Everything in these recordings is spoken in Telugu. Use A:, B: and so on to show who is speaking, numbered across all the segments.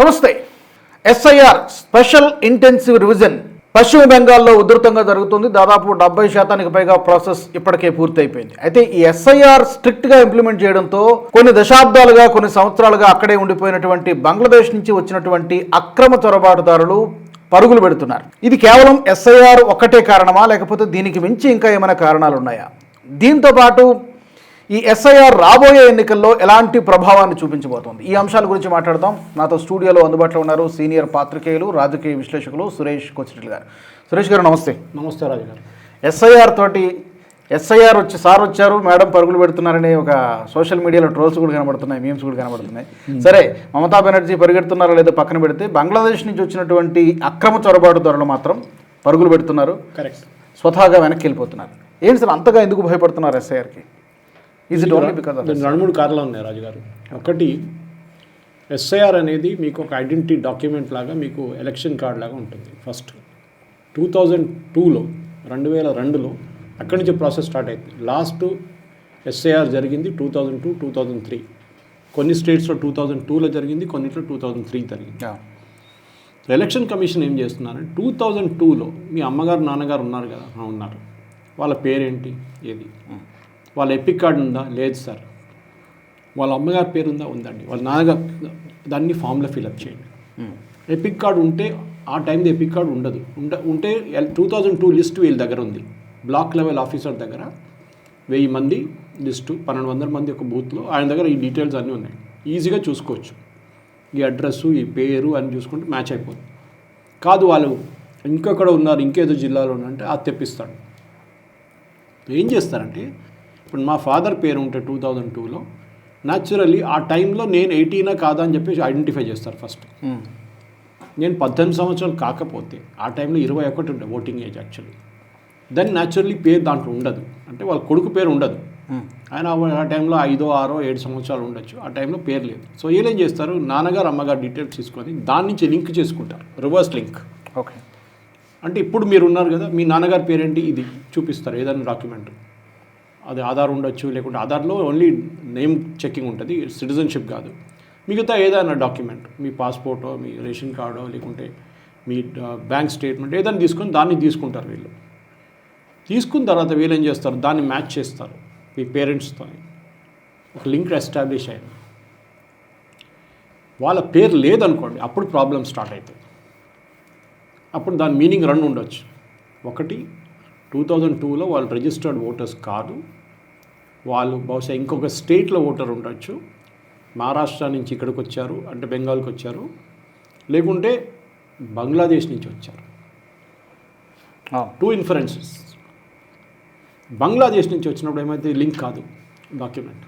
A: నమస్తే. ఎస్ఐఆర్ స్పెషల్ ఇంటెన్సివ్ రివిజన్ పశ్చిమ బెంగాల్లో ఉధృతంగా జరుగుతుంది. దాదాపు డెబ్బై శాతానికి పైగా ప్రాసెస్ ఇప్పటికే పూర్తయిపోయింది. అయితే ఈ ఎస్ఐఆర్ స్ట్రిక్ట్గా ఇంప్లిమెంట్ చేయడంతో కొన్ని దశాబ్దాలుగా కొన్ని సంవత్సరాలుగా అక్కడే ఉండిపోయినటువంటి బంగ్లాదేశ్ నుంచి వచ్చినటువంటి అక్రమ చొరబాటుదారులు పరుగులు పెడుతున్నారు. ఇది కేవలం ఎస్ఐఆర్ ఒక్కటే కారణమా? లేకపోతే దీనికి మించి ఇంకా ఏమైనా కారణాలు ఉన్నాయా దీంతో పాటు ఈ ఎస్ఐఆర్ రాబోయే ఎన్నికల్లో ఎలాంటి ప్రభావాన్ని చూపించబోతోంది? ఈ అంశాల గురించి మాట్లాడదాం. నాతో స్టూడియోలో అందుబాటులో ఉన్నారు సీనియర్ పాత్రికేయులు రాజకీయ విశ్లేషకులు సురేష్ కొచ్చిరెడ్డి గారు. సురేష్ గారు నమస్తే.
B: నమస్తే రాజు గారు.
A: ఎస్ఐఆర్ తోటి ఎస్ఐఆర్ వచ్చి సార్ వచ్చారు మేడం పరుగులు పెడుతున్నారనే ఒక సోషల్ మీడియాలో ట్రోల్స్ కూడా కనబడుతున్నాయి మీమ్స్ కూడా కనబడుతున్నాయి. సరే మమతా బెనర్జీ పరిగెడుతున్నారో లేదో పక్కన పెడితే బంగ్లాదేశ్ నుంచి వచ్చినటువంటి అక్రమ చొరబాటుదారులు మాత్రం పరుగులు పెడుతున్నారు.
B: కరెక్ట్.
A: స్వతహాగా వెనక్కి వెళ్ళిపోతున్నారు. ఏంటి సార్ అంతగా ఎందుకు భయపడుతున్నారు ఎస్ఐఆర్కి is it only because of
B: రెండు మూడు కారణాలు ఉన్నాయి రాజు గారు. ఒకటి ఎస్ఐఆర్ అనేది మీకు ఒక ఐడెంటిటీ డాక్యుమెంట్ లాగా మీకు ఎలక్షన్ కార్డ్ లాగా ఉంటుంది. ఫస్ట్ టూ థౌజండ్ టూలో రెండు వేల రెండులో అక్కడి నుంచి ప్రాసెస్ స్టార్ట్ అయింది. లాస్ట్ ఎస్ఐఆర్ జరిగింది two thousand two two thousand three కొన్ని స్టేట్స్లో టూ థౌజండ్ టూలో జరిగింది కొన్నిట్లో టూ థౌజండ్ త్రీ జరిగింది. ఎలక్షన్ కమిషన్ ఏం చేస్తున్నారంటే టూ థౌజండ్ టూలో మీ అమ్మగారు నాన్నగారు ఉన్నారు కదా ఉన్నారు. వాళ్ళ పేరేంటి ఏది? వాళ్ళ ఎపిక్ కార్డు ఉందా? లేదు సార్. వాళ్ళ అమ్మగారి పేరు ఉందా? ఉందండి. వాళ్ళ నాన్నగారు దాన్ని ఫామ్లో ఫిలప్ చేయండి. ఎపిక్ కార్డు ఉంటే ఆ టైంది ఎపిక్ కార్డు ఉండదు. ఉండ ఉంటే టూ థౌజండ్ టూ లిస్ట్ వీళ్ళ దగ్గర ఉంది. బ్లాక్ లెవెల్ ఆఫీసర్ దగ్గర వెయ్యి మంది లిస్టు పన్నెండు వందల మంది ఒక బూత్లో ఆయన దగ్గర ఈ డీటెయిల్స్ అన్నీ ఉన్నాయి. ఈజీగా చూసుకోవచ్చు. ఈ అడ్రస్సు ఈ పేరు అని చూసుకుంటే మ్యాచ్ అయిపోతుంది. కాదు వాళ్ళు ఇంకొకడ ఉన్నారు ఇంకేదో జిల్లాలో ఉన్నారంటే అది తెప్పిస్తాడు. ఏం చేస్తారంటే ఇప్పుడు మా ఫాదర్ పేరు ఉంటే టూ థౌజండ్ టూలో న్యాచురల్లీ ఆ టైంలో నేను ఎయిటీనా కాదా అని చెప్పేసి ఐడెంటిఫై చేస్తారు ఫస్ట్ నేను పద్దెనిమిది సంవత్సరాలు కాకపోతే ఆ టైంలో ఇరవై ఒకటి ఉండే voting age actually then naturally పేరు దాంట్లో ఉండదు. అంటే వాళ్ళ కొడుకు పేరు ఉండదు. ఆయన ఆ టైంలో ఐదో ఆరో ఏడు సంవత్సరాలు ఉండొచ్చు. ఆ టైంలో పేరు లేదు. సో వీళ్ళు ఏం చేస్తారు? నాన్నగారు అమ్మగారు డీటెయిల్స్ తీసుకొని దాని నుంచి లింక్ చేసుకుంటారు. రివర్స్ లింక్
A: ఓకే
B: అంటే ఇప్పుడు మీరు ఉన్నారు కదా మీ నాన్నగారి పేరేంటి? ఇది చూపిస్తారు. ఏదైనా డాక్యుమెంట్ అది ఆధార్ ఉండొచ్చు లేకుంటే ఆధార్లో ఓన్లీ నేమ్ చెక్కింగ్ ఉంటుంది సిటిజన్షిప్ కాదు. మిగతా ఏదైనా డాక్యుమెంట్ మీ పాస్పోర్టో మీ రేషన్ కార్డో లేకుంటే మీ బ్యాంక్ స్టేట్మెంట్ ఏదైనా తీసుకొని దాన్ని తీసుకుంటారు వీళ్ళు. తీసుకున్న తర్వాత వీళ్ళు ఏం చేస్తారు? దాన్ని మ్యాచ్ చేస్తారు మీ పేరెంట్స్తో ఒక లింక్ ఎస్టాబ్లిష్ అయింది. వాళ్ళ పేరు లేదనుకోండి అప్పుడు ప్రాబ్లం స్టార్ట్ అవుతుంది అప్పుడు దాని మీనింగ్ రెండు ఉండొచ్చు. ఒకటి టూ థౌజండ్ టూలో వాళ్ళు రిజిస్టర్డ్ ఓటర్స్ కాదు. వాళ్ళు బహుశా ఇంకొక స్టేట్లో ఓటర్ ఉండొచ్చు. మహారాష్ట్ర నుంచి ఇక్కడికి వచ్చారు అంటే బెంగాల్కి వచ్చారు. లేకుంటే బంగ్లాదేశ్ నుంచి వచ్చారు. టూ ఇన్ఫరెన్సెస్ బంగ్లాదేశ్ నుంచి వచ్చినప్పుడు ఏమైతే లింక్ కాదు డాక్యుమెంట్.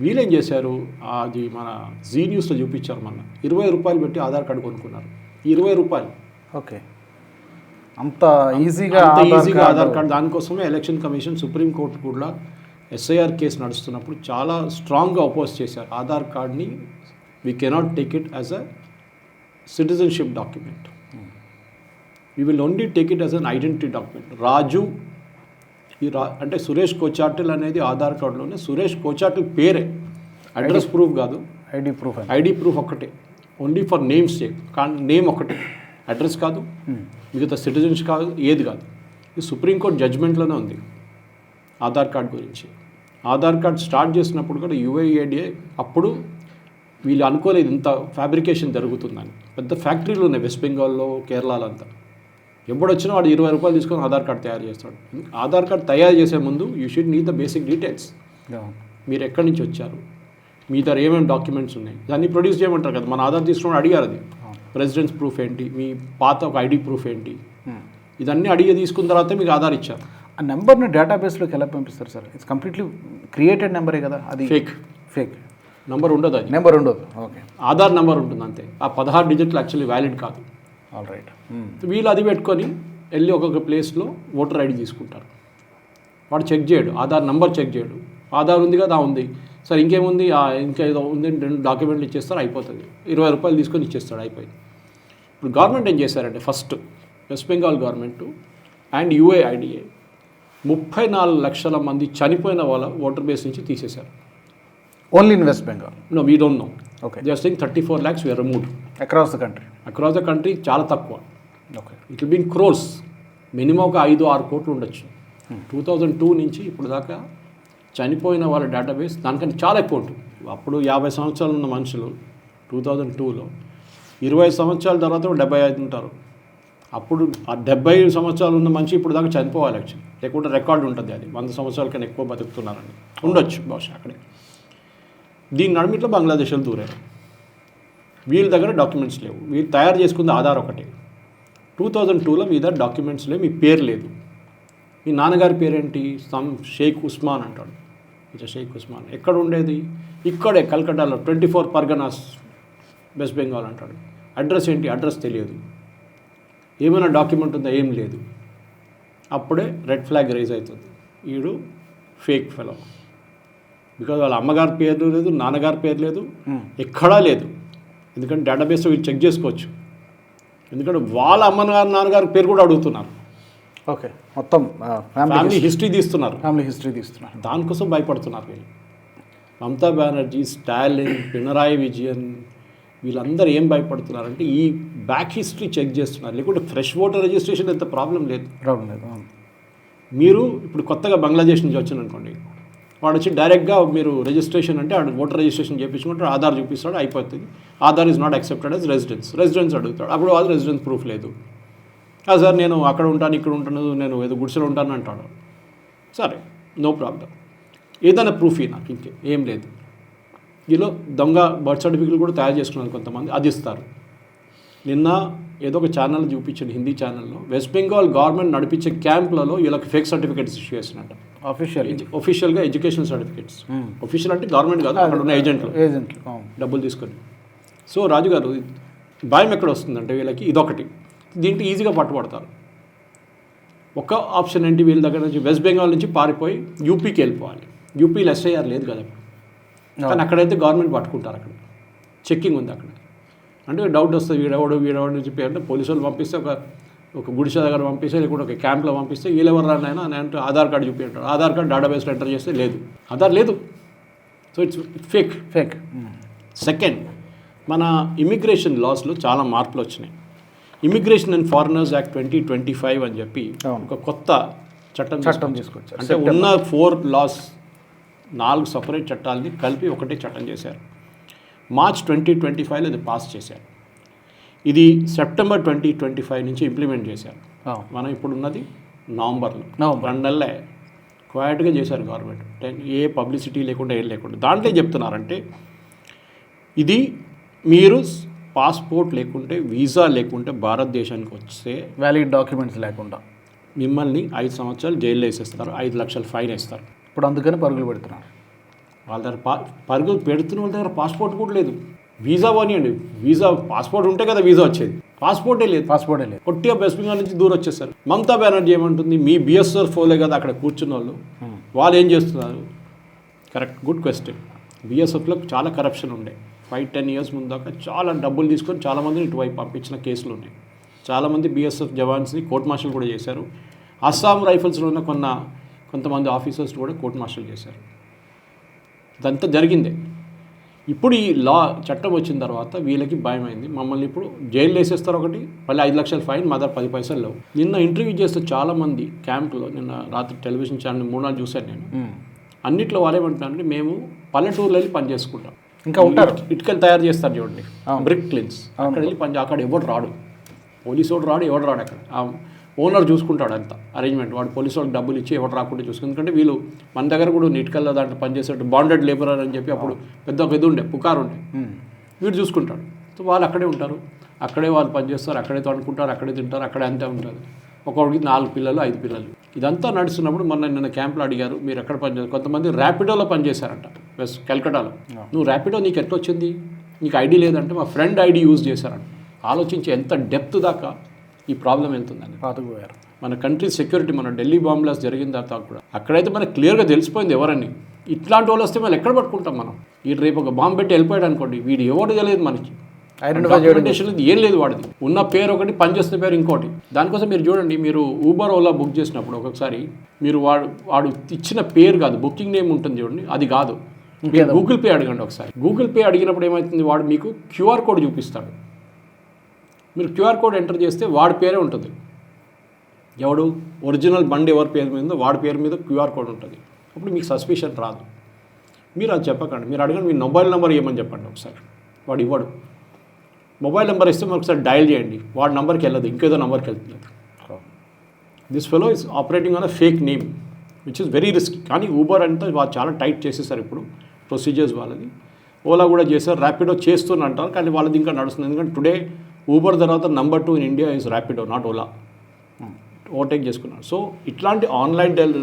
B: వీళ్ళేం చేశారు? అది మన జీ న్యూస్లో చూపించారు మొన్న. ఇరవై రూపాయలు పెట్టి ఆధార్ కార్డు కొనుక్కున్నారు. ఇరవై రూపాయలు.
A: ఓకే. అంత ఈజీగా
B: ఈజీగా ఆధార్ కార్డు. దానికోసమే ఎలక్షన్ కమిషన్ సుప్రీంకోర్టు కూడా ఎస్ఐఆర్ కేసు నడుస్తున్నప్పుడు చాలా స్ట్రాంగ్గా అపోజ్ చేశారు. ఆధార్ కార్డ్ని we cannot take it as a citizenship document we will only take it as an identity document Raju ఈ రా అంటే సురేష్ కోచాటిల్ అనేది ఆధార్ కార్డులోనే సురేష్ కోచాటిల్ పేరే. అడ్రస్ ప్రూఫ్ కాదు.
A: ఐడి ప్రూఫ్
B: ఐడి ప్రూఫ్ ఒక్కటే. ఓన్లీ ఫర్ నేమ్స్ సేక్ కానీ నేమ్ ఒకటే అడ్రస్ కాదు మిగతా సిటిజన్స్ కాదు ఏది కాదు. ఇది సుప్రీంకోర్టు జడ్జ్మెంట్లోనే ఉంది ఆధార్ కార్డ్ గురించి. ఆధార్ కార్డ్ స్టార్ట్ చేసినప్పుడు కూడా యుఐఏడిఏ అప్పుడు వీళ్ళు అనుకోలేదు ఇంత ఫ్యాబ్రికేషన్ జరుగుతుందని. పెద్ద ఫ్యాక్టరీలు ఉన్నాయి వెస్ట్ బెంగాల్లో కేరళలో అంతా. ఎప్పుడు వచ్చినా వాడు ఇరవై రూపాయలు తీసుకొని ఆధార్ కార్డ్ తయారు చేస్తాడు. ఆధార్ కార్డ్ తయారు చేసే ముందు you should need the basic details. మీరు ఎక్కడి నుంచి వచ్చారు? మీ దగ్గర ఏమేమి డాక్యుమెంట్స్ ఉన్నాయి? దాన్ని ప్రొడ్యూస్ చేయమంటారు కదా మన ఆధార్ తీసుకుని అడిగారు అది. రెసిడెన్స్ ప్రూఫ్ ఏంటి? మీ పాత ఒక ఐడి ప్రూఫ్ ఏంటి? ఇదన్నీ అడిగి తీసుకున్న తర్వాత మీకు ఆధార్ ఇచ్చారు.
A: ఆ నెంబర్ని డేటాబేస్లోకి ఎలా పంపిస్తారు సార్? ఇట్స్ కంప్లీట్లీ క్రియేటెడ్ నెంబరే కదా? అది
B: ఫేక్
A: ఫేక్
B: నంబర్ ఉండదు అది.
A: నెంబర్ ఉండదు. ఓకే
B: ఆధార్ నెంబర్ ఉంటుంది అంతే. ఆ పదహారు డిజిట్లు యాక్చువల్లీ వ్యాలిడ్ కాదు.
A: ఆల్ రైట్
B: వీళ్ళు అది పెట్టుకొని వెళ్ళి ఒక్కొక్క ప్లేస్లో ఓటర్ ఐడి తీసుకుంటారు. వాడు చెక్ చేయడు. ఆధార్ నంబర్ చెక్ చేయడు. ఆధార్ ఉంది కదా ఉంది. సరే ఇంకేముంది? ఇంకా ఏదో ఉంది రెండు డాక్యుమెంట్లు ఇచ్చేస్తారు అయిపోతుంది. ఇరవై రూపాయలు తీసుకొని ఇచ్చేస్తాడు అయిపోయింది. ఇప్పుడు గవర్నమెంట్ ఏం చేశారంటే first West Bengal government and UIDAI ముప్పై నాలుగు లక్షల మంది చనిపోయిన వాళ్ళ ఓటర్ బేస్ నుంచి తీసేశారు.
A: Only in West Bengal
B: no we don't know
A: okay
B: are saying thirty four lakhs were removed
A: across the country
B: across the country చాలా తక్కువ.
A: Okay
B: it been crores minimum ఒక ఐదు ఆరు కోట్లు ఉండొచ్చు. టూ థౌజండ్ టూ నుంచి ఇప్పుడు దాకా చనిపోయిన వాళ్ళ డేటాబేస్ దానికంటే చాలా ఎక్కువ ఉంటుంది. అప్పుడు యాభై సంవత్సరాలు ఉన్న మనుషులు టూ థౌజండ్ టూలో ఇరవై సంవత్సరాల తర్వాత డెబ్బై ఐదు ఉంటారు. అప్పుడు ఆ డెబ్బై సంవత్సరాలు ఉన్న మనిషి ఇప్పుడు దాకా చనిపోవాలి యాక్చువల్లీ లేకుంటే రికార్డు ఉంటుంది అది. వంద సంవత్సరాల కన్నా ఎక్కువ బతుకుతున్నారని. ఉండొచ్చు బహుశా అక్కడే. దీని నడుమిట్లో బంగ్లాదేశ్లో దూరారు. వీళ్ళ దగ్గర డాక్యుమెంట్స్ లేవు. వీళ్ళు తయారు చేసుకుంది ఆధార్ ఒకటే. టూ థౌజండ్ టూలో మీ దగ్గర డాక్యుమెంట్స్ లేవు. మీ పేరు లేదు. మీ నాన్నగారి పేరేంటి? సమ్ షేక్ ఉస్మాన్ అంటాడు. షేక్ ఉస్మాన్ ఎక్కడ ఉండేది? ఇక్కడే కల్కటాలో ట్వంటీ ఫోర్ పర్గనాస్ వెస్ట్ బెంగాల్ అంటాడు. అడ్రస్ ఏంటి? అడ్రస్ తెలియదు. ఏమైనా డాక్యుమెంట్ ఉందా? ఏం లేదు. అప్పుడే రెడ్ ఫ్లాగ్ రైజ్ అవుతుంది. వీడు ఫేక్ ఫెలో. బికాజ్ వాళ్ళ అమ్మగారి పేరు లేదు నాన్నగారి పేరు లేదు ఎక్కడా లేదు. ఎందుకంటే డేటాబేస్లో వీళ్ళు చెక్ చేసుకోవచ్చు. ఎందుకంటే వాళ్ళ అమ్మగారు నాన్నగారి పేరు కూడా అడుగుతున్నారు.
A: ఓకే. మొత్తం ఫ్యామిలీ
B: హిస్టరీ తీస్తున్నారు.
A: ఫ్యామిలీ హిస్టరీ తీస్తున్నారు.
B: దానికోసం భయపడుతున్నారు వీళ్ళు. మమతా బెనర్జీ స్టాలిన్ పినరాయి విజయన్ వీళ్ళందరూ ఏం భయపడుతున్నారంటే ఈ బ్యాక్ హిస్టరీ చెక్ చేస్తున్నారు. లేకుంటే ఫ్రెష్ ఓటర్ రిజిస్ట్రేషన్ ఎంత ప్రాబ్లం లేదు.
A: ప్రాబ్లం లేదు.
B: మీరు ఇప్పుడు కొత్తగా బంగ్లాదేశ్ నుంచి వచ్చాను అనుకోండి వాడు వచ్చి డైరెక్ట్గా మీరు రిజిస్ట్రేషన్ అంటే వాడు ఓటర్ రిజిస్ట్రేషన్ చేయించుకుంటాడు ఆధార్ చూపిస్తాడు అయిపోతుంది. Aadhaar is not accepted as residence. Residence అడుగుతాడు. అప్పుడు అది రెసిడెన్స్ ప్రూఫ్ లేదు. "ఆ, సార్ నేను అక్కడ ఉంటాను ఇక్కడ ఉంటాను నేను ఏదో గుడిసెలో ఉంటాను అంటాడు. సరే నో ప్రాబ్లం. ఏదైనా ప్రూఫ్ నాకు ఇంకే ఏం లేదు. వీళ్ళు దొంగ బర్త్ సర్టిఫికేట్ కూడా తయారు చేసుకున్నారు కొంతమంది అది ఇస్తారు. నిన్న ఏదో ఒక ఛానల్ చూపించాడు హిందీ ఛానల్లో. వెస్ట్ బెంగాల్ గవర్నమెంట్ నడిపించే క్యాంప్లలో వీళ్ళకి ఫేక్ సర్టిఫికేట్స్ ఇష్యూ చేసినట్టు.
A: అఫీషియల్
B: ఒఫీషియల్గా ఎడ్యుకేషన్ సర్టిఫికేట్స్. ఒఫీషియల్ అంటే గవర్నమెంట్ కాదు అక్కడ ఉన్న ఏజెంట్లు
A: ఏజెంట్లు
B: డబ్బులు తీసుకొని. సో రాజుగారు భయం ఎక్కడ వస్తుందంటే వీళ్ళకి ఇదొకటి. దీంట్లో ఈజీగా పట్టుబడతారు. ఒక ఆప్షన్ ఏంటి? వీళ్ళ దగ్గర నుంచి వెస్ట్ బెంగాల్ నుంచి పారిపోయి యూపీకి వెళ్ళిపోవాలి. యూపీలో ఎస్ఐఆర్ లేదు కదా కానీ అక్కడైతే గవర్నమెంట్ పట్టుకుంటారు అక్కడ. చెక్కింగ్ ఉంది అక్కడ. అంటే డౌట్ వస్తుంది వీడెవడు వీడెవడు అని చెప్పి అంటే పోలీసు వాళ్ళు పంపిస్తే ఒక ఒక గుడిసె దగ్గర పంపిస్తే లేకుంటే ఒక క్యాంప్లో పంపిస్తే వీళ్ళెవరు రానైనా నేను అంటే ఆధార్ కార్డు చూపి అంటాడు ఆధార్ కార్డు డేటాబేస్లో ఎంటర్ చేస్తే లేదు. ఆధార్ లేదు. So it's fake
A: fake
B: second మన ఇమిగ్రేషన్ లాస్లో చాలా మార్పులు వచ్చినాయి. Immigration and foreigners act twenty twenty five అని చెప్పి. ఒక కొత్త చట్టం
A: చట్టం
B: తీసుకొచ్చారు. అంటే ఉన్న ఫోర్ లాస్ నాలుగు సపరేట్ చట్టాలని కలిపి ఒకటే చట్టం చేశారు. మార్చ్ ట్వంటీ ట్వంటీ ఫైవ్లో ఇది పాస్ చేశారు. ఇది సెప్టెంబర్ ట్వంటీ ట్వంటీ ఫైవ్ నుంచి ఇంప్లిమెంట్ చేశారు. మనం ఇప్పుడు ఉన్నది నవంబర్లో.
A: నవంబర్.
B: రెండు నెలలే. క్వైట్గా చేశారు గవర్నమెంట్. ఏ పబ్లిసిటీ లేకుండా ఏం లేకుండా. దాంట్లో చెప్తున్నారంటే ఇది మీరు పాస్పోర్ట్ లేకుంటే వీసా లేకుంటే భారతదేశానికి వస్తే
A: వ్యాలిడ్ డాక్యుమెంట్స్ లేకుండా.
B: మిమ్మల్ని ఐదు సంవత్సరాలు జైల్లో వేసేస్తారు ఐదు లక్షలు ఫైన్ వేస్తారు.
A: ఇప్పుడు అందుకని పరుగులు పెడుతున్నారు.
B: వాళ్ళ దగ్గర పా పరుగులు పెడుతున్న వాళ్ళ దగ్గర పాస్పోర్ట్ కూడా లేదు. వీసా పోనీయండి వీసా పాస్పోర్ట్ ఉంటే కదా వీసా వచ్చేది. పాస్పోర్టే లేదు.
A: పాస్పోర్టే లేదు.
B: కొట్టిగా వెస్ట్ బెంగాల్ నుంచి దూరం వచ్చేసారు. మమతా బెనర్జీ ఏమంటుంది మీ బిఎస్ఆర్ ఫోలే కదా అక్కడ కూర్చున్న వాళ్ళు. వాళ్ళు ఏం చేస్తున్నారు? కరెక్ట్ గుడ్ క్వశ్చన్ బిఎస్ఎఫ్లో చాలా కరప్షన్ ఉండే. ఫైవ్ టెన్ ఇయర్స్ ముందు దాకా చాలా డబ్బులు తీసుకొని చాలామందిని ఇటువైపు పంపించిన కేసులు ఉన్నాయి. చాలామంది బిఎస్ఎఫ్ జవాన్స్ని కోర్ట్ మార్షల్ కూడా చేశారు. అస్సాం రైఫల్స్లో ఉన్న కొన్న కొంతమంది ఆఫీసర్స్ కూడా కోర్ట్ మార్షల్ చేశారు. ఇదంతా జరిగిందే. ఇప్పుడు ఈ లా చట్టం వచ్చిన తర్వాత వీళ్ళకి భయం అయింది మమ్మల్ని ఇప్పుడు జైలు వేసేస్తారు ఒకటి మళ్ళీ ఐదు లక్షల ఫైన్ మా దగ్గర పది పైసలు లేవు. నిన్న ఇంటర్వ్యూ చేస్తే చాలామంది క్యాంప్లో నిన్న రాత్రి టెలివిజన్ ఛానల్ మూడు నాలుగు చూశాను నేను. అన్నిట్లో వాళ్ళు ఏమంటున్నారంటే మేము పల్లెటూరులో వెళ్ళి పని చేసుకుంటాం.
A: ఇంకా ఉంటారు.
B: ఇటుకలు తయారు చేస్తారు చూడండి. Brick kilns. అక్కడ వెళ్ళి పని అక్కడ ఎవడు రాడు. పోలీసు వాడు రాడు ఎవడు రాడు అక్కడ. ఓనర్ చూసుకుంటాడు అంత. అరేంజ్మెంట్ వాడు పోలీసు వాళ్ళకి డబ్బులు ఇచ్చి ఎవడు రాకుండా చూసుకుంటాడు. ఎందుకంటే వీళ్ళు మన దగ్గర కూడా ఇటుకల్లో దాంట్లో పనిచేసేట్టు బాండెడ్ లేబరర్ అని చెప్పి అప్పుడు పెద్ద ఒక ఇది ఉండే పుకారు ఉండే. వీడు చూసుకుంటాడు. సో వాళ్ళు అక్కడే ఉంటారు. అక్కడే వాళ్ళు పనిచేస్తారు అక్కడే తడుకుంటారు అక్కడే తింటారు. అక్కడే అంతే ఉంటుంది ఒక్కొక్కడికి నాలుగు పిల్లలు ఐదు పిల్లలు. ఇదంతా నడుస్తున్నప్పుడు మొన్న నిన్న క్యాంప్లో అడిగారు మీరు ఎక్కడ పనిచేస్తారు కొంతమంది ర్యాపిడోలో పనిచేశారంట వెస్ట్ కల్కటాలో. నువ్వు ర్యాపిడో నీకు ఎట్లా వచ్చింది నీకు ఐడి లేదంటే మా ఫ్రెండ్ ఐడి యూజ్ చేశారంట. ఆలోచించి ఎంత డెప్త్ దాకా ఈ ప్రాబ్లం వెళ్తుందని
A: పాతుకుపోయారు.
B: మన కంట్రీ సెక్యూరిటీ మన ఢిల్లీ బాంబ్ బ్లాస్ట్ జరిగిన తర్వాత కూడా. అక్కడైతే మనకు క్లియర్గా తెలిసిపోయింది ఎవరని ఇట్లాంటి వాళ్ళు వస్తే మనం ఎక్కడ పట్టుకుంటాం మనం? వీడు రేపు ఒక బాంబు పెట్టి వెళ్ళిపోయాడు అనుకోండి వీడు ఎవడు తెలియదు మనకి.
A: ఐడెంటిఫై చేయడం
B: ఏం లేదు వాడిది. ఉన్న పేరు ఒకటి పనిచేస్తున్న పేరు ఇంకోటి. దానికోసం మీరు చూడండి మీరు ఊబర్ ఓలా బుక్ చేసినప్పుడు ఒక్కొక్కసారి మీరు వాడు వాడు ఇచ్చిన పేరు కాదు బుకింగ్ నేమ్ ఉంటుంది చూడండి అది కాదు. మీరు గూగుల్ పే అడగండి ఒకసారి. గూగుల్ పే అడిగినప్పుడు ఏమవుతుంది వాడు మీకు క్యూఆర్ కోడ్ చూపిస్తాడు. మీరు క్యూఆర్ కోడ్ ఎంటర్ చేస్తే వాడి పేరే ఉంటుంది. ఎవడు? ఒరిజినల్ బండి ఎవరి పేరు మీద వాడి పేరు మీద క్యూఆర్ కోడ్ ఉంటుంది. అప్పుడు మీకు సస్పిషన్ రాదు. మీరు అది చెప్పకండి. మీరు అడగండి మీ మొబైల్ నెంబర్ ఇవ్వమని చెప్పండి ఒకసారి. వాడు ఇవ్వడు. మొబైల్ నెంబర్ ఇస్తే మీరు ఒకసారి డయల్ చేయండి. వాడి నెంబర్కి వెళ్ళదు ఇంకేదో నెంబర్కి వెళ్తుంది this fellow is operating on a fake name which is very risk కానీ ఊబర్ అంతా వాళ్ళు చాలా టైట్ చేసేసారు ఇప్పుడు ప్రొసీజర్స్ వాళ్ళది. ఓలా కూడా చేశారు ర్యాపిడో చేస్తున్నారు అంటారు కానీ వాళ్ళది ఇంకా నడుస్తుంది. ఎందుకంటే టుడే ఊబర్ తర్వాత number two in India is Rapido not Ola overtake చేసుకున్నారు. సో ఇట్లాంటి ఆన్లైన్ డెలి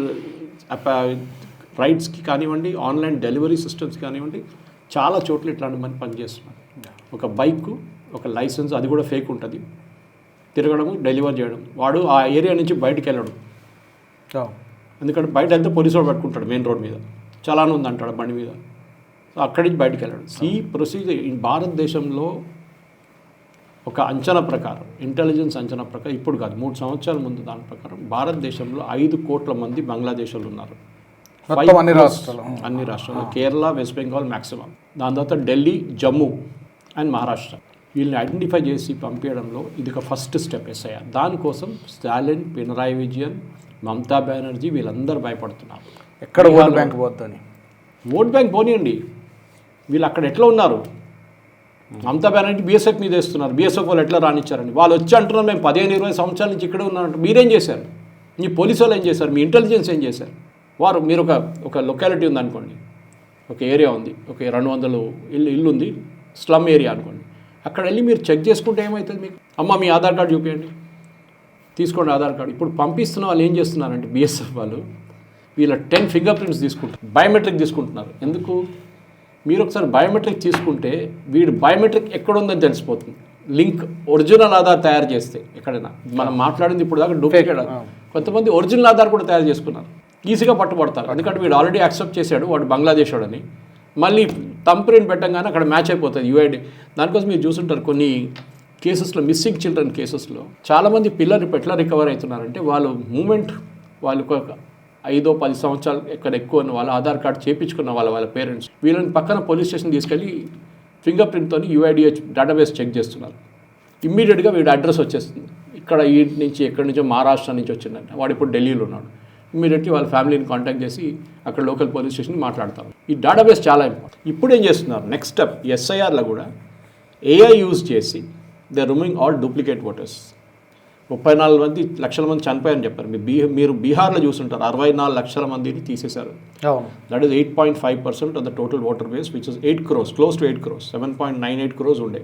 B: రైడ్స్కి కానివ్వండి ఆన్లైన్ డెలివరీ సిస్టమ్స్ కానివ్వండి చాలా చోట్ల ఇట్లాంటి మంది పనిచేస్తున్నారు. ఒక బైక్ ఒక లైసెన్స్ అది కూడా ఫేక్ ఉంటుంది. తిరగడము డెలివర్ చేయడం. వాడు ఆ ఏరియా నుంచి బయటికి వెళ్ళడం. ఎందుకంటే బయట వెళ్తే పోలీసు వాడు పట్టుకుంటాడు మెయిన్ రోడ్ మీద. చలాన్ ఉంది అంటాడు బండి మీద. సో అక్కడి నుంచి బయటికి వెళ్ళాడు. ఈ ప్రొసీజర్ భారతదేశంలో ఒక అంచనా ప్రకారం ఇంటెలిజెన్స్ అంచనా ప్రకారం ఇప్పుడు కాదు మూడు సంవత్సరాల ముందు దాని ప్రకారం భారతదేశంలో ఐదు కోట్ల మంది బంగ్లాదేశ్లో ఉన్నారు.
A: అన్ని రాష్ట్రాలు.
B: అన్ని రాష్ట్రాలు. కేరళ వెస్ట్ బెంగాల్ మ్యాక్సిమం దాని తర్వాత ఢిల్లీ జమ్మూ అండ్ మహారాష్ట్ర. వీళ్ళని ఐడెంటిఫై చేసి పంపించడంలో ఇది ఒక ఫస్ట్ స్టెప్ ఎస్ఐఆర్. దానికోసం స్టాలిన్ పినరాయి విజయన్ మమతా బెనర్జీ వీళ్ళందరూ భయపడుతున్నారు.
A: ఎక్కడ ఓట్ బ్యాంక్ పోద్దని
B: ఓట్ బ్యాంక్ పోనీయండి. వీళ్ళు అక్కడ ఎట్లా ఉన్నారు? మమతా బెనర్జీ బీఎస్ఎఫ్ మీద వేస్తున్నారు. బీఎస్ఎఫ్ వాళ్ళు ఎట్లా రానిచ్చారండి వాళ్ళు వచ్చి అంటున్నారు మేము పదిహేను ఇరవై సంవత్సరాల నుంచి ఇక్కడే ఉన్నారంట మీరేం చేశారు? మీ పోలీసు వాళ్ళు ఏం చేశారు? మీ ఇంటెలిజెన్స్ ఏం చేశారు? వారు మీరు ఒక ఒక లొకాలిటీ ఉందనుకోండి. ఒక ఏరియా ఉంది. ఒక రెండు వందలు ఇల్లు ఇల్లు ఉంది స్లమ్ ఏరియా అనుకోండి. అక్కడ వెళ్ళి మీరు చెక్ చేసుకుంటే ఏమవుతుంది మీకు? అమ్మ మీ ఆధార్ కార్డు చూపించండి తీసుకోండి ఆధార్ కార్డు. ఇప్పుడు పంపిస్తున్న వాళ్ళు ఏం చేస్తున్నారంటే బీఎస్ఎఫ్ వాళ్ళు వీళ్ళ టెన్ ఫింగర్ ప్రింట్స్ తీసుకుంటారు బయోమెట్రిక్ తీసుకుంటున్నారు. ఎందుకు? మీరు ఒకసారి బయోమెట్రిక్ తీసుకుంటే వీడు బయోమెట్రిక్ ఎక్కడ ఉందని తెలిసిపోతుంది. లింక్ ఒరిజినల్ ఆధార్ తయారు చేస్తే ఎక్కడైనా. మనం మాట్లాడింది ఇప్పుడు దాకా డూప్లికేట్ కొంతమంది ఒరిజినల్ ఆధార్ కూడా తయారు చేసుకున్నారు. ఈజీగా పట్టుబడతారు. ఎందుకంటే వీడు ఆల్రెడీ యాక్సెప్ట్ చేశాడు. వాడు బంగ్లాదేశ్ వాడని. మళ్ళీ థంబ్ ప్రింట్ పెట్టంగానే అక్కడ మ్యాచ్ అయిపోతుంది యూఐడి. దానికోసం మీరు చూసుంటారు కొన్ని కేసెస్లో మిస్సింగ్ చిల్డ్రన్ కేసెస్లో. చాలామంది పిల్లలు ఎట్లా రికవర్ అవుతున్నారంటే వాళ్ళు మూమెంట్ వాళ్ళకు ఒక ఐదో పది సంవత్సరాలు ఎక్కడ ఎక్కువ ఉన్న వాళ్ళ ఆధార్ కార్డు చేయించుకున్న వాళ్ళ వాళ్ళ పేరెంట్స్. వీళ్ళని పక్కన పోలీస్ స్టేషన్ తీసుకెళ్ళి ఫింగర్ ప్రింట్తో యూఐడిహెచ్ డేటాబేస్ చెక్ చేస్తున్నారు. ఇమ్మీడియట్గా వీడి అడ్రస్ వచ్చేస్తుంది. ఇక్కడ ఈ నుంచి ఎక్కడి నుంచో మహారాష్ట్ర నుంచి వచ్చిందంట. వాడు ఇప్పుడు ఢిల్లీలో ఉన్నాడు. ఇమ్మీడియట్లీ వాళ్ళ ఫ్యామిలీని కాంటాక్ట్ చేసి అక్కడ లోకల్ పోలీస్ స్టేషన్కి మాట్లాడతారు. ఈ డేటాబేస్ చాలా ఇంపార్టెంట్. ఇప్పుడు ఏం చేస్తున్నారు నెక్స్ట్ స్టెప్ ఎస్ఐఆర్లో కూడా ఏఐ యూజ్ చేసి they removing all duplicate voters ముప్పై నాలుగు మంది లక్షల మంది చనిపోయారని చెప్పారు. మీ బీ మీరు బీహార్లో చూసుంటారు. అరవై నాలుగు లక్షల మందిని తీసేశారు.
A: అవును.
B: That is eight point five percent of the total voter base which is eight crores close to eight crores seven point nine eight crores ఉండే.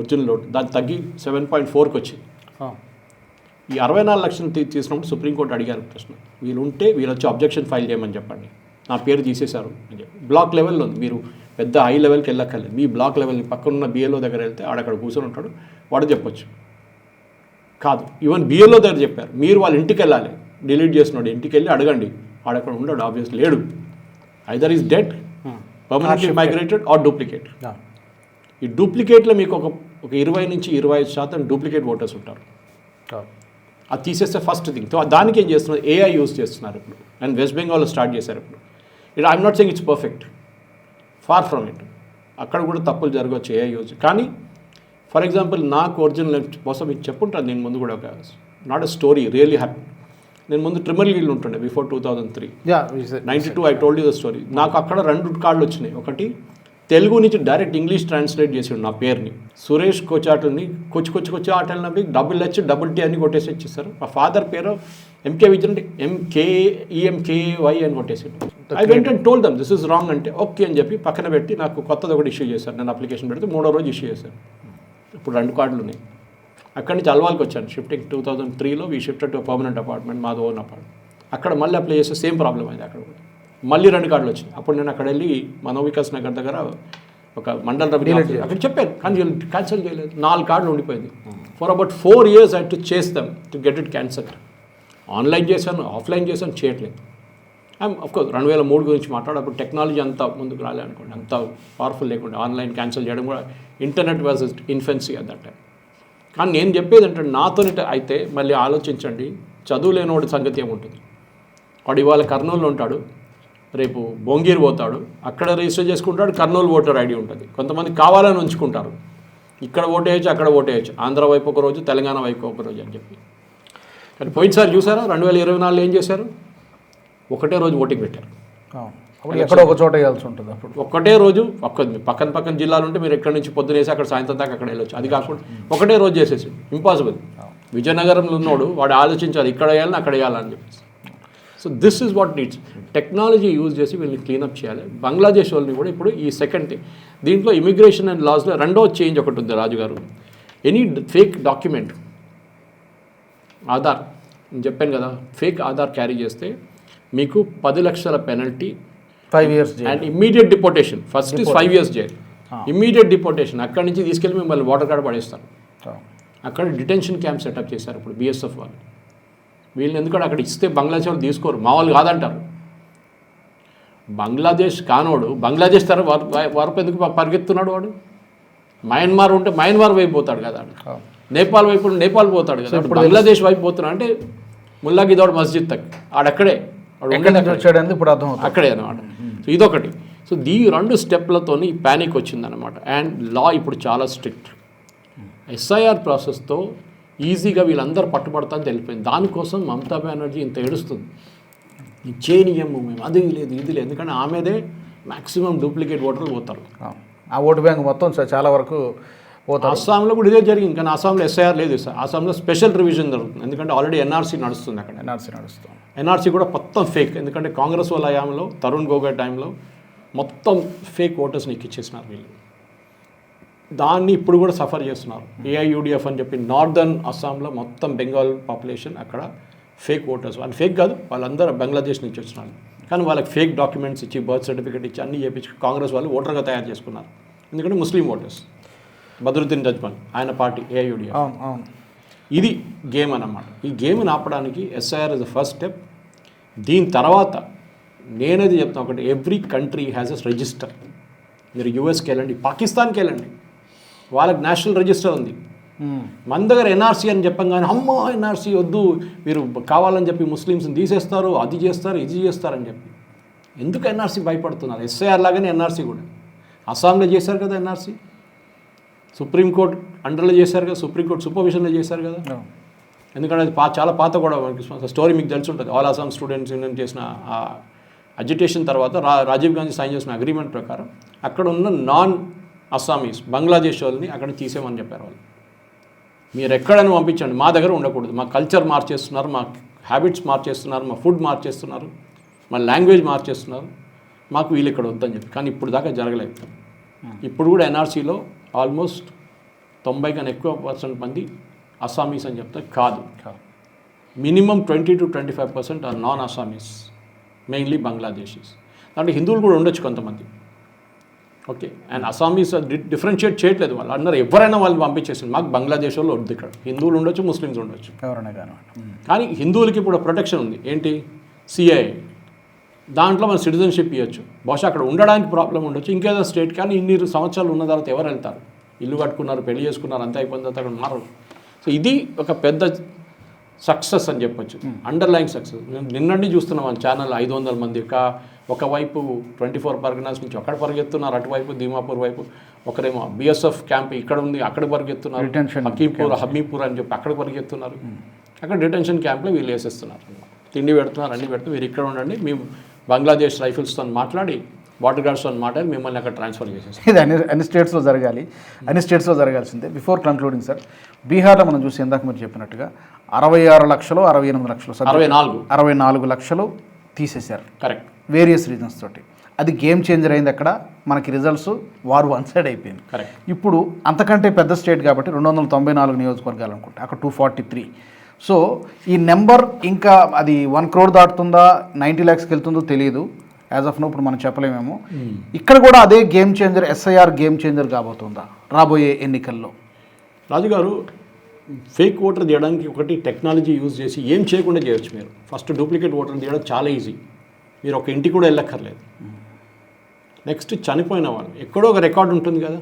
B: ఒరిజినల్ లోటు దాన్ని తగ్గి సెవెన్ పాయింట్ ఫోర్కి వచ్చింది. ఈ అరవై నాలుగు లక్షలు తీసినప్పుడు సుప్రీంకోర్టు అడిగారు ప్రశ్న. వీళ్ళు ఉంటే వీళ్ళు వచ్చి అబ్జెక్షన్ ఫైల్ చేయమని చెప్పండి. నా పేరు తీసేశారు అని చెప్పి. బ్లాక్ లెవెల్లో ఉంది. మీరు పెద్ద హై లెవెల్కి వెళ్ళక్కర్లేదు. మీ బ్లాక్ లెవెల్ పక్కనున్న బిఎల్ఓ దగ్గర వెళ్తే ఆడక్కడ కూర్చొని ఉంటాడు. వాడు చెప్పొచ్చు. కాదు. ఈవెన్ బిఎల్ఓ దగ్గర చెప్పారు. మీరు వాళ్ళ ఇంటికి వెళ్ళాలి. డిలీట్ చేసినాడు ఇంటికి వెళ్ళి అడగండి. వాడక్కడ ఉండడు. ఆబ్వియస్ లేడు. Either is dead permanently migrated or duplicate ఈ డూప్లికేట్లో మీకు ఒక ఒక ఇరవై నుంచి ఇరవై ఐదు శాతం డూప్లికేట్ ఓటర్స్ ఉంటారు. అది తీసేస్తే ఫస్ట్ థింగ్ దానికి ఏం చేస్తున్నారు? ఏఐ యూస్ చేస్తున్నారు ఇప్పుడు. అండ్ వెస్ట్ బెంగాల్లో స్టార్ట్ చేశారు ఇప్పుడు. It I'm not saying it's perfect far from it అక్కడ కూడా తప్పులు జరగవచ్చు ఏఐ యూజ్ కానీ ఫర్ ఎగ్జాంపుల్ నాకు ఒరిజినల్ కోసం మీకు చెప్పుంటాను నేను ముందు కూడా ఒక not a story really happy నేను ముందు ట్రిమల్ గిల్ ఉంటుండే before two thousand three ninety two I told you the story నాకు అక్కడ రెండు కార్డులు వచ్చినాయి. ఒకటి తెలుగు నుంచి డైరెక్ట్ ఇంగ్లీష్ ట్రాన్స్లేట్ చేసిండు నా పేరుని. సురేష్ కోచాటల్ని కొచ్చి కొచ్చి కొచ్చి ఆటలు నవ్వి డబుల్ హెచ్ డబుల్ టీ అని కొట్టేసి ఇచ్చేస్తారు మా ఫాదర్ పేరు ఎంకే విజయన్ అంటే ఎంకే ఈఎంకేవై అని కొట్టేసాడు. I went and told them this is wrong అంటే ఓకే అని చెప్పి పక్కన పెట్టి నాకు కొత్తది ఒకటి ఇష్యూ చేశారు. నేను అప్లికేషన్ పెడితే మూడో రోజు ఇష్యూ చేశారు. ఇప్పుడు రెండు కార్డులు ఉన్నాయి. అక్కడి నుంచి అల్వాల్కి వచ్చాను. షిఫ్టింగ్ టూ థౌజండ్ త్రీలో we shifted to permanent apartment మాది ఓన్ అపార్ట్మెంట్ అక్కడ మళ్ళీ అప్లై చేస్తే సేమ్ ప్రాబ్లం అయింది అక్కడ కూడా. మళ్ళీ రెండు కార్డులు వచ్చినాయి అప్పుడు నేను అక్కడ వెళ్ళి మనో వికాస్ నగర్ దగ్గర ఒక మండల ఆఫీస్ అక్కడ చెప్పాను కానీ క్యాన్సిల్ చేయలేదు. నాలుగు కార్డులు ఉండిపోయింది. For about four years I to chase them to get it cancel online చేశాను ఆఫ్లైన్ చేశాను చేయట్లేదు. ఐమ్ కోర్స్ రెండు వేల మూడు గురించి మాట్లాడప్పుడు టెక్నాలజీ అంత ముందుకు రాలే అనుకోండి. అంత పవర్ఫుల్ లేకుండా ఆన్లైన్ క్యాన్సిల్ చేయడం కూడా internet was infancy at that time కానీ నేను చెప్పేది ఏంటంటే నాతో అయితే మళ్ళీ ఆలోచించండి. చదువు లేనివాడి సంగతి ఏముంటుంది? వాడు ఇవాళ కర్నూలులో ఉంటాడు. రేపు బొంగీరు పోతాడు. అక్కడ రిజిస్టర్ చేసుకుంటాడు. కర్నూలు ఓటర్ ఐడి ఉంటుంది. కొంతమంది కావాలని ఉంచుకుంటారు. ఇక్కడ ఓటేయచ్చు అక్కడ ఓటేయచ్చు. ఆంధ్ర వైపు ఒక రోజు తెలంగాణ వైపు ఒక రోజు అని చెప్పి. కానీ పోయినసారి చూసారా? రెండు వేల ఇరవై నాలుగులో ఏం చేశారు? ఒకటే రోజు ఓటింగ్ పెట్టారు.
A: ఎక్కడో ఒక చోట వేయాల్సి ఉంటుంది అప్పుడు.
B: ఒకటే రోజు ఒక్క పక్కన పక్కన జిల్లాలు ఉంటే మీరు ఎక్కడి నుంచి పొద్దునేసి అక్కడ సాయంత్రం దాకా అక్కడ వెళ్ళొచ్చు. అది కాకుండా ఒకటే రోజు చేసేసి. ఇంపాసిబుల్ విజయనగరంలో ఉన్నోడు వాడు ఆలోచించాలి ఇక్కడ వేయాలని అక్కడ వేయాలని చెప్పేసి. So this is what needs technology use చేసి వీళ్ళని క్లీనప్ చేయాలి. బంగ్లాదేశ్ వాళ్ళని కూడా ఇప్పుడు ఈ సెకండ్ థింగ్ దీంట్లో ఇమిగ్రేషన్ అండ్ లాస్లో రెండో చేంజ్ ఒకటి ఉంది రాజు గారు. ఎనీ ఫేక్ డాక్యుమెంట్ ఆధార్ నేను చెప్పాను కదా ఫేక్ ఆధార్ క్యారీ చేస్తే మీకు పది లక్షల penalty
A: five years
B: and immediate deportation first is five years jail immediate deportation అక్కడి నుంచి తీసుకెళ్ళి మిమ్మల్ని వాటర్ కార్డ్ పడేస్తారు. అక్కడ డిటెన్షన్ క్యాంప్ సెటప్ చేశారు ఇప్పుడు బీఎస్ఎఫ్ వాళ్ళు. వీళ్ళని ఎందుకంటే అక్కడ ఇస్తే బంగ్లాదేశ్ వాళ్ళు తీసుకోరు. మా వాళ్ళు కాదంటారు. బంగ్లాదేశ్ కానోడు బంగ్లాదేశ్ తర వరపు ఎందుకు పరిగెత్తున్నాడు వాడు? మయన్మార్ ఉంటే మయన్మార్ వైపు పోతాడు కదా. నేపాల్ వైపు నేపాల్ పోతాడు కదా. ఇప్పుడు బంగ్లాదేశ్ వైపు పోతున్నాడు అంటే ముల్లా గిదోడ్ మస్జిద్ తక్. ఆడక్కడే.
A: వచ్చాడని ఇప్పుడు అర్థం
B: అక్కడే అనమాట సో ఇదొకటి. సో ఈ రెండు స్టెప్లతోని ప్యానిక్ వచ్చిందనమాట అండ్ లా ఇప్పుడు చాలా స్ట్రిక్ట్. ఎస్ఐఆర్ ప్రాసెస్తో ఈజీగా వీళ్ళందరూ పట్టుబడతాని తెలిపోయింది. దానికోసం మమతా బెనర్జీ ఇంత ఏడుస్తుంది. చేయనీయము మేము అది లేదు ఇది లేదు. ఎందుకంటే ఆమెదే మ్యాక్సిమం డూప్లికేట్ ఓటర్లు పోతారు.
A: ఆ ఓటు బ్యాంక్ మొత్తం చాలా వరకు పోతారు.
B: అస్సాంలో కూడా ఇదే జరిగింది. కానీ అస్సాంలో ఎస్ఐఆర్ లేదు సార్. అస్సాంలో స్పెషల్ రివిజన్ జరుగుతుంది. ఎందుకంటే ఆల్రెడీ ఎన్ఆర్సీ నడుస్తుంది అక్కడ.
A: ఎన్ఆర్సీ నడుస్తాం
B: ఎన్ఆర్సీ కూడా మొత్తం ఫేక్. ఎందుకంటే కాంగ్రెస్ వాళ్ళ హయాంలో తరుణ్ గొగోయ్ టైంలో మొత్తం ఫేక్ ఓటర్స్ని ఎక్కిచ్చేసినారు వీళ్ళు. దాన్ని ఇప్పుడు కూడా సఫర్ చేస్తున్నారు. ఏఐయుడిఎఫ్ అని చెప్పి నార్దర్న్ అస్సాంలో మొత్తం బెంగాల్ పాపులేషన్ అక్కడ ఫేక్ ఓటర్స్. వాళ్ళు ఫేక్ కాదు వాళ్ళందరూ బంగ్లాదేశ్ నుంచి వచ్చినారు. కానీ వాళ్ళకి ఫేక్ డాక్యుమెంట్స్ ఇచ్చి బర్త్ సర్టిఫికేట్ ఇచ్చి అన్నీ చేపించి కాంగ్రెస్ వాళ్ళు ఓటర్గా తయారు చేసుకున్నారు. ఎందుకంటే ముస్లిం ఓటర్స్. బద్రుద్దీన్ జజ్మన్ ఆయన పార్టీ ఏఐయుడిఎఫ్ ఇది గేమ్ అన్నమాట. ఈ గేమ్ని ఆపడానికి SIR is the first step దీని తర్వాత నేనేది చెప్తాను ఒకటి every country has its register. మీరు యూఎస్కి వెళ్ళండి పాకిస్తాన్కి వెళ్ళండి. వాళ్ళకి నేషనల్ రిజిస్టర్ ఉంది. మన దగ్గర ఎన్ఆర్సీ అని చెప్పంగానే అమ్మో ఎన్ఆర్సీ వద్దు మీరు కావాలని చెప్పి ముస్లిమ్స్ని తీసేస్తారు అది చేస్తారు ఇది చేస్తారని చెప్పి. ఎందుకు ఎన్ఆర్సీ భయపడుతున్నారు? ఎస్ఐఆర్ లాగానే ఎన్ఆర్సీ కూడా. అస్సాంలో చేశారు కదా ఎన్ఆర్సీ? సుప్రీంకోర్టు అండర్లో చేశారు కదా సుప్రీంకోర్టు సూపర్విజన్లో చేశారు కదా. ఎందుకంటే అది పా చాలా పాత కూడా మనకి స్టోరీ మీకు తెలిసి ఉంటుంది. ఆల్ అస్సాం స్టూడెంట్స్ యూనియన్ చేసిన ఆ అజిటేషన్ తర్వాత రా రాజీవ్ గాంధీ సైన్ చేసిన అగ్రిమెంట్ ప్రకారం అక్కడ ఉన్న నాన్ అస్సామీస్ బంగ్లాదేశ్ వాళ్ళని అక్కడ తీసేమని చెప్పారు వాళ్ళు. మీరు ఎక్కడైనా పంపించండి మా దగ్గర ఉండకూడదు. మా కల్చర్ మార్చేస్తున్నారు మా హ్యాబిట్స్ మార్చేస్తున్నారు మా ఫుడ్ మార్చేస్తున్నారు మా లాంగ్వేజ్ మార్చేస్తున్నారు. మాకు వీళ్ళు ఇక్కడ వద్దని చెప్పి. కానీ ఇప్పుడు దాకా జరగలేదు. ఇప్పుడు కూడా ఎన్ఆర్సీలో ఆల్మోస్ట్ తొంభై కన్నా ఎక్కువ పర్సెంట్ మంది అస్సామీస్ అని చెప్తే కాదు.
A: కాదు.
B: Minimum twenty to twenty five percent are non Assamese mainly Bangladeshis. అంటే హిందువులు కూడా ఉండొచ్చు కొంతమంది. ఓకే అండ్ అస్సామీస్ డిఫరెన్షియేట్ చేయట్లేదు వాళ్ళు. అన్నారు ఎవరైనా వాళ్ళు పంపించేసింది మాకు బంగ్లాదేశ్ వాళ్ళు వద్దు ఇక్కడ. హిందువులు ఉండొచ్చు ముస్లిమ్స్ ఉండొచ్చు.
A: ఎవరైనా మ్మ్.
B: కానీ హిందువులకి ఇప్పుడు ప్రొటెక్షన్ ఉంది. ఏంటి? సిఐఏ దాంట్లో మన సిటిజన్షిప్ ఇవ్వచ్చు బహుశా అక్కడ ఉండడానికి ప్రాబ్లం ఉండొచ్చు. ఇంకేదో స్టేట్ కానీ ఇన్ని సంవత్సరాలు ఉన్న తర్వాత ఎవరు వెళ్తారు ఇల్లు కట్టుకున్నారు పెళ్ళి చేసుకున్నారు అంతా అయిపోయిన తర్వాత అక్కడ మారరు. సో ఇది ఒక పెద్ద సక్సెస్ అని చెప్పొచ్చు. Underline success. నిన్నటి చూస్తున్నాం మన ఛానల్ ఐదు వందల మంది ఒక ఒకవైపు ట్వంటీ ఫోర్ పర్గనాస్ నుంచి అక్కడ పరిగెత్తున్నారు అటువైపు దీమాపూర్ వైపు. ఒకరేమో బిఎస్ఎఫ్ క్యాంప్ ఇక్కడ ఉంది అక్కడ పరిగెత్తున్నారు. హకీంపూర్ హమీపూర్ అని చెప్పి అక్కడ పరిగెత్తున్నారు. అక్కడ డిటెన్షన్ క్యాంప్లో వీళ్ళు వేసేస్తున్నారు. తిండి పెడుతున్నారు అన్ని పెడుతున్నారు. మీరు ఇక్కడ ఉండండి మేము బంగ్లాదేశ్ రైఫిల్స్తో మాట్లాడి బార్డర్ గార్డ్స్తో మాట్లాడి మిమ్మల్ని అక్కడ ట్రాన్స్ఫర్ చేసేస్తాం.
A: ఇది అన్ని అన్ని స్టేట్స్లో జరగాలి. అన్ని స్టేట్స్లో జరగాల్సిందే. బిఫోర్ కన్క్లూడింగ్ సార్ బీహార్లో మనం చూసి ఇందాక మీరు చెప్పినట్టుగా అరవై ఆరు లక్షలు అరవై ఎనిమిది లక్షలు
B: అరవై నాలుగు.
A: అరవై నాలుగు లక్షలు తీసేశారు.
B: కరెక్ట్
A: వేరియస్ రీజన్స్ తోటి. అది గేమ్ చేంజర్ అయింది అక్కడ. మనకి రిజల్ట్స్ వారు వన్ సైడ్ అయిపోయింది.
B: కరెక్ట్
A: ఇప్పుడు అంతకంటే పెద్ద స్టేట్ కాబట్టి రెండు వందల తొంభై నాలుగు నియోజకవర్గాలు అనుకుంటా అక్కడ టూ ఫార్టీ త్రీ సో ఈ నెంబర్ ఇంకా అది వన్ క్రోడ్ దాటుతుందా? నైంటీ ల్యాక్స్కి వెళ్తుందో తెలియదు యాజ్ ఆఫ్ నో ఇప్పుడు మనం చెప్పలేమేమో. ఇక్కడ కూడా అదే game changer SIR game changer కాబోతుందా? రాబోయే ఎన్నికల్లో.
B: రాజుగారు ఫేక్ ఓటర్ తీయడానికి ఒకటి టెక్నాలజీ యూజ్ చేసి ఏం చేయకుండా చేయొచ్చు మీరు. ఫస్ట్ డూప్లికేట్ ఓటర్ తీయడం చాలా ఈజీ మీరు ఒక ఇంటికి కూడా వెళ్ళక్కర్లేదు. నెక్స్ట్ చనిపోయిన వాళ్ళు. ఎక్కడో ఒక రికార్డు ఉంటుంది కదా.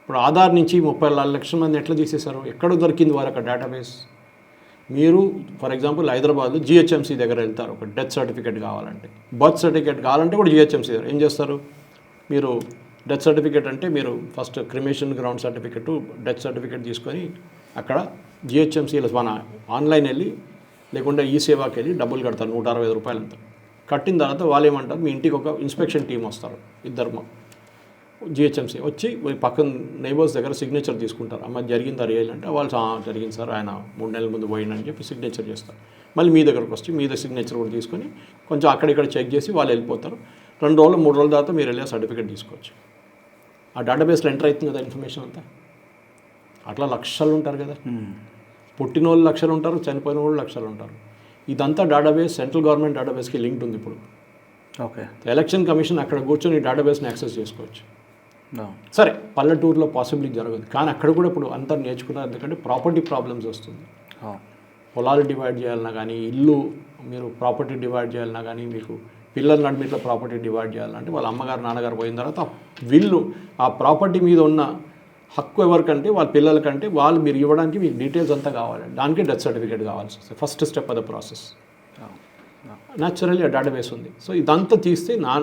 B: ఇప్పుడు ఆధార్ నుంచి ముప్పై నాలుగు లక్షల మంది ఎట్లా తీసేశారు? ఎక్కడ దొరికింది వారు డేటాబేస్ మీరు ఫర్ ఎగ్జాంపుల్ హైదరాబాద్లో జిహెచ్ఎంసీ దగ్గర వెళ్తారు. ఒక డెత్ సర్టిఫికేట్ కావాలంటే. బర్త్ సర్టిఫికేట్ కావాలంటే కూడా జిహెచ్ఎంసీ దగ్గర. ఏం చేస్తారు? మీరు డెత్ సర్టిఫికేట్ అంటే మీరు first cremation ground certificate death certificate తీసుకొని అక్కడ జిహెచ్ఎంసీలో మన ఆన్లైన్ వెళ్ళి లేకుంటే ఈ సేవాకి వెళ్ళి డబ్బులు కడతారు. నూట అరవై రూపాయలు అంతా కట్టిన తర్వాత వాళ్ళు ఏమంటారు మీ ఇంటికి ఒక ఇన్స్పెక్షన్ టీం వస్తారు ఇద్దరు జిహెచ్ఎంసీ వచ్చి మీ పక్కన నైబర్స్ దగ్గర సిగ్నేచర్ తీసుకుంటారు. అమ్మ జరిగిందా రియల్ అంటే వాళ్ళు "ఆ, జరిగింది సార్ ఆయన మూడు నెలల ముందు పోయిందని చెప్పి సిగ్నేచర్ చేస్తారు. మళ్ళీ మీ దగ్గరకు వచ్చి మీ దగ్గర సిగ్నేచర్ కూడా తీసుకొని కొంచెం అక్కడిక్కడ చెక్ చేసి వాళ్ళు వెళ్ళిపోతారు. రెండు రోజులు మూడు రోజుల తర్వాత మీరు వెళ్ళి సర్టిఫికేట్ తీసుకోవచ్చు. ఆ డేటాబేస్లో ఎంటర్ అవుతుంది కదా ఇన్ఫర్మేషన్ అంతా. అట్లా లక్షలు ఉంటారు కదా. పుట్టిన వాళ్ళు లక్షలు ఉంటారు చనిపోయిన వాళ్ళు లక్షలు ఉంటారు. ఇదంతా డేటాబేస్ సెంట్రల్ గవర్నమెంట్ డేటాబేస్కి లింక్డ్ ఉంది ఇప్పుడు.
A: ఓకే
B: ఎలక్షన్ కమిషన్ అక్కడ కూర్చొని డేటాబేస్ని యాక్సెస్ చేసుకోవచ్చు. సరే పల్లెటూరులో పాసిబిలిటీ జరగదు. కానీ అక్కడ కూడా ఇప్పుడు అంతా నేర్చుకున్నారు. ఎందుకంటే ప్రాపర్టీ ప్రాబ్లమ్స్ వస్తుంది. పొలాలు డివైడ్ చేయాలన్నా కానీ ఇల్లు మీరు ప్రాపర్టీ డివైడ్ చేయాలన్నా కానీ మీకు పిల్లల నడిమిట్లో ప్రాపర్టీ డివైడ్ చేయాలంటే వాళ్ళ అమ్మగారు నాన్నగారు పోయిన తర్వాత వీళ్ళు ఆ ప్రాపర్టీ మీద ఉన్న హక్కు ఎవరికంటే వాళ్ళ పిల్లలకంటే వాళ్ళు మీరు ఇవ్వడానికి మీకు డీటెయిల్స్ అంతా కావాలి దానికి డెత్ సర్టిఫికేట్ కావాల్సి వస్తుంది. First step of the process naturally ఆ డేటాబేస్ ఉంది. సో ఇదంతా తీస్తే నా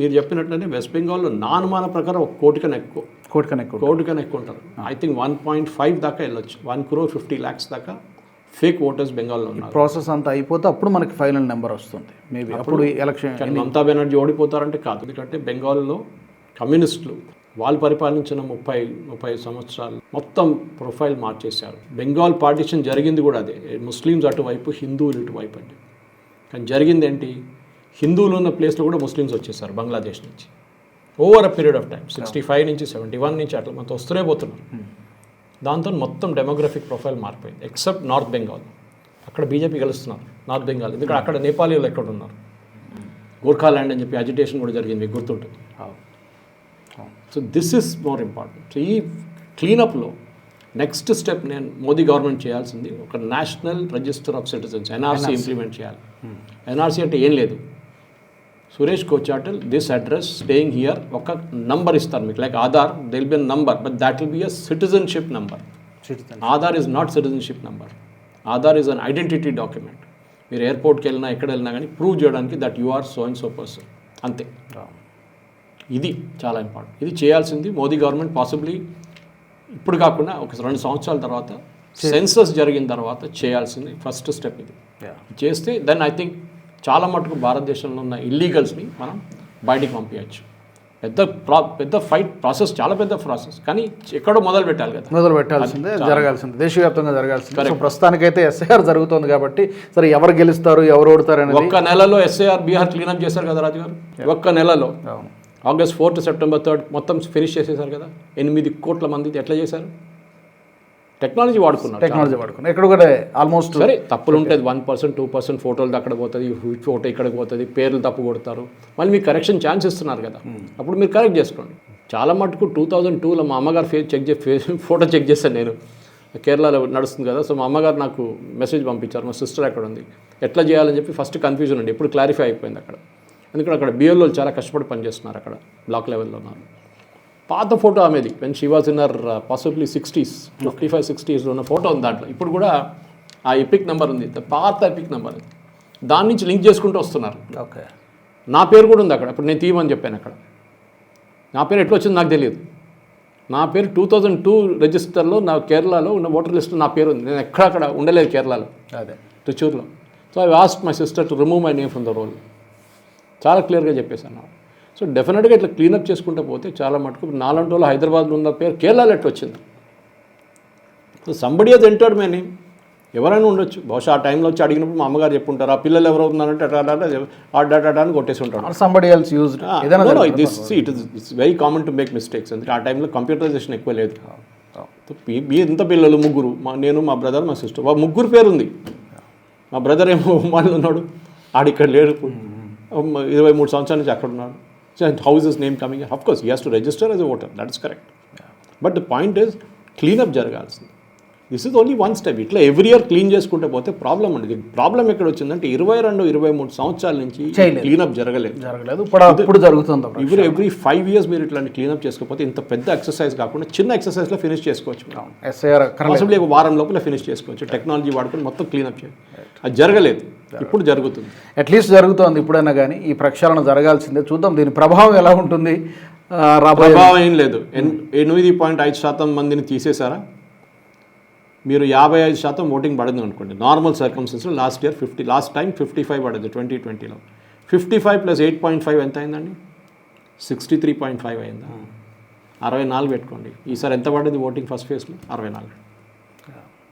B: మీరు చెప్పినట్లనే వెస్ట్ బెంగాల్లో నా అనుమాన ప్రకారం ఒక కోటి కన్నా ఎక్కువ.
A: కోట్ కనెక్ట్
B: కోటి కన్నా ఎక్కువ ఉంటారు I think one point five దాకా వెళ్ళొచ్చు. వన్ క్రోర్ ఫిఫ్టీ ల్యాక్స్ దాకా ఫేక్ ఓటర్స్ బెంగాల్లో ఉన్నారు.
A: ప్రాసెస్ అంతా అయిపోతే అప్పుడు మనకి ఫైనల్ నెంబర్ వస్తుంది. మేబీ అప్పుడు ఎలక్షన్
B: మమతా బెనర్జీ ఓడిపోతారంటే కాదు. ఎందుకంటే బెంగాల్లో కమ్యూనిస్టులు వాళ్ళు పరిపాలించిన ముప్పై ముప్పై సంవత్సరాలు మొత్తం ప్రొఫైల్ మార్చేశారు. బెంగాల్ పార్టీషన్ జరిగింది కూడా అదే. ముస్లిమ్స్ అటువైపు హిందువులు ఇటువైపు అండి. కానీ జరిగింది ఏంటి? హిందువులు ఉన్న ప్లేస్లో కూడా ముస్లిమ్స్ వచ్చేసారు బంగ్లాదేశ్ నుంచి. Over a period of time sixty five నుంచి సెవెంటీ వన్ నుంచి అట్లా మనతో వస్తూనే పోతున్నారు. దాంతో మొత్తం డెమోగ్రఫిక్ ప్రొఫైల్ మారిపోయింది ఎక్సెప్ట్ నార్త్ బెంగాల్. అక్కడ బీజేపీ గెలుస్తున్నారు నార్త్ బెంగాల్. ఎందుకంటే అక్కడ నేపాలీలు ఎక్కడ ఉన్నారు గోర్ఖాల్యాండ్ అని చెప్పి అజిటేషన్ కూడా జరిగింది మీకు గుర్తుంటుంది. So this is more important so ఈ క్లీనప్లో నెక్స్ట్ స్టెప్ నేను మోదీ గవర్నమెంట్ చేయాల్సింది ఒక national register of citizens NRC implement చేయాలి. ఎన్ఆర్సీ అంటే ఏం లేదు. Suresh Kochattil this address staying here ఒక నంబర్ ఇస్తారు మీకు. Like Aadhaar will be number but that will be a citizenship number Aadhaar is not citizenship number Aadhaar is an identity document మీరు ఎయిర్పోర్ట్కి వెళ్ళినా ఎక్కడ వెళ్ళినా కానీ ప్రూవ్ చేయడానికి that you are so and so person అంతే. ఇది చాలా ఇంపార్టెంట్ ఇది చేయాల్సింది మోదీ గవర్నమెంట్ పాసిబ్లీ ఇప్పుడు కాకుండా ఒక రెండు సంవత్సరాల తర్వాత సెన్సస్ జరిగిన తర్వాత చేయాల్సింది ఫస్ట్ స్టెప్ ఇది. చేస్తే దెన్ ఐ థింక్ చాలా మటుకు భారతదేశంలో ఉన్న ఇల్లీగల్స్ని మనం బయటికి పంపించవచ్చు పెద్ద ప్రా పెద్ద ఫైట్ ప్రాసెస్ చాలా పెద్ద ప్రాసెస్ కానీ ఎక్కడో మొదలు పెట్టాలి కదా.
A: మొదలు పెట్టాల్సిందే జరగాల్సిందే దేశవ్యాప్తంగా జరగాల్సిందే. సో ప్రస్తుతానికైతే ఎస్ఐఆర్ జరుగుతుంది కాబట్టి సరే ఎవరు గెలుస్తారు ఎవరు ఓడతారు అనేది
B: ఒక్క నెలలో ఎస్ఐఆర్ బీహార్ క్లీనప్ చేశారు కదా రాజు గారు ఒక్క నెలలో.
A: అవును.
B: ఆగస్ట్ ఫోర్త్ సెప్టెంబర్ థర్డ్ మొత్తం ఫినిష్ చేసేసారు కదా. ఎనిమిది కోట్ల మంది ఎట్లా చేశారు? టెక్నాలజీ వాడుకున్నారు
A: టెక్నాలజీ వాడుకుని ఎక్కడ కూడా ఆల్మోస్ట్
B: సరే తప్పులు ఉంటుంది వన్ పర్సెంట్ టూ పర్సెంట్ ఫోటోలు అక్కడ పోతుంది ఫోటో ఇక్కడికి పోతుంది పేర్లు తప్పు కొడతారు. మళ్ళీ మీకు కరెక్షన్ ఛాన్స్ ఇస్తున్నారు కదా. అప్పుడు మీరు కరెక్ట్ చేసుకోండి. చాలా మటుకు టూ థౌజండ్ టూలో మా అమ్మగారు ఫేస్ చెక్ చే ఫేస్ ఫోటో చెక్ చేశాను నేను. కేరళలో నడుస్తుంది కదా సో మా అమ్మగారు నాకు మెసేజ్ పంపించారు. మా సిస్టర్ అక్కడ ఉంది. ఎట్లా చేయాలని చెప్పి ఫస్ట్ కన్ఫ్యూజన్ అండి ఇప్పుడు క్లారిఫై అయిపోయింది అక్కడ. ఎందుకంటే అక్కడ బిఎల్ఓ చాలా కష్టపడి పనిచేస్తున్నారు అక్కడ బ్లాక్ లెవెల్లో ఉన్నారు. పాత ఫోటో ఆమెది when she was in her possibly sixties fifty five సిక్స్టీస్లో ఉన్న ఫోటో ఉంది దాంట్లో. ఇప్పుడు కూడా ఆ ఎపిక్ నెంబర్ ఉంది పాత ఎపిక్ నెంబర్ దాని నుంచి లింక్ చేసుకుంటూ వస్తున్నారు.
A: ఓకే
B: నా పేరు కూడా ఉంది అక్కడ ఇప్పుడు నేను తీయమని చెప్పాను అక్కడ. నా పేరు ఎట్లా వచ్చింది నాకు తెలియదు. నా పేరు టూ థౌజండ్ టూ రిజిస్టర్లో నా కేరళలో ఉన్న ఓటర్ లిస్ట్లో నా పేరు ఉంది. నేను ఎక్కడ అక్కడ ఉండలేదు కేరళలో
A: అదే.
B: త్రిచూర్లో so I asked my sister to remove my name from the roll చాలా క్లియర్గా చెప్పేశాను. సో డెఫినెట్గా ఇట్లా క్లీనప్ చేసుకుంటూ పోతే చాలా మటుకు నాలుగు రోజులు హైదరాబాద్లో ఉన్న పేరు కేరళలో ఎట్లా వచ్చింది. సో సంబడి అది ఎంటర్డ్ మే నేమ్ ఎవరైనా ఉండొచ్చు. బహుశా ఆ టైంలో వచ్చి అడిగినప్పుడు మా అమ్మగారు చెప్పుంటారు ఆ పిల్లలు ఎవరు ఉన్నారంటే అట్లా అట్లా ఆ డాటా అని కొట్టేసి ఉంటారు
A: somebody else used
B: this it is it's very common to make mistakes ఎందుకంటే ఆ టైంలో కంప్యూటరైజేషన్ ఎక్కువ లేదు. సో మీ- ఎంత పిల్లలు ముగ్గురు మా నేను మా బ్రదర్ మా సిస్టర్ ముగ్గురు పేరు ఉంది మా బ్రదర్ ఏమో వాళ్ళు ఉన్నాడు. ఆడిక్కడ లేడు. మ- ఇరవై మూడు సంవత్సరాల నుంచి అక్కడ ఉన్నాడు. How's his name coming of course you has to register as a voter that is correct but the point is cleanup జరగాల్సింది. This is only one step. ఇట్లా ఎవ్రీ ఇయర్ క్లీన్ చేసుకుంటే పోతే ప్రాబ్లం ఉండదు. ప్రాబ్లం ఎక్కడ వచ్చిందంటే ఇరవై రెండు ఇరవై మూడు సంవత్సరాల నుంచి. క్లీనప్ జరగలేదు.
A: జరగలేదు. ఇప్పుడు జరుగుతుంది.
B: ఇవర్ ఎవ్రీ ఫైవ్ ఇయర్స్ మీరు ఇట్లాంటి క్లీనప్ చేసుకోకపోతే ఇంత పెద్ద ఎక్సర్సైజ్ కాకుండా చిన్న ఎక్సర్సైజ్లో ఫినిష్ చేసుకోవచ్చు. పాసిబుల్ ఒక వారం లోపల ఫినిష్ చేసుకోవచ్చు. టెక్నాలజీ వాడుకొని మొత్తం క్లీనప్ చేయాలి అది జరగలేదు. ఇప్పుడు జరుగుతుంది.
A: అట్లీస్ట్ జరుగుతోంది ఇప్పుడైనా కానీ ఈ ప్రక్షాళన జరగాల్సిందే. చూద్దాం దీని ప్రభావం ఎలా ఉంటుంది?
B: ప్రభావం ఏం లేదు. ఎన్- ఎనిమిది పాయింట్ ఐదు శాతం మందిని తీసేశారా? మీరు యాభై ఐదు శాతం ఓటింగ్ పడింది అనుకోండి normal సర్కమ్స్టెన్స్లో last year fifty last time fifty five పడింది ట్వంటీ ట్వంటీలో fifty five plus eight point five ఎంత అయిందండి? సిక్స్టీ త్రీ పాయింట్ ఫైవ్ అయిందా అరవై నాలుగు పెట్టుకోండి. ఈసారి ఎంత పడింది ఓటింగ్ ఫస్ట్ ఫేజ్లో అరవై నాలుగు.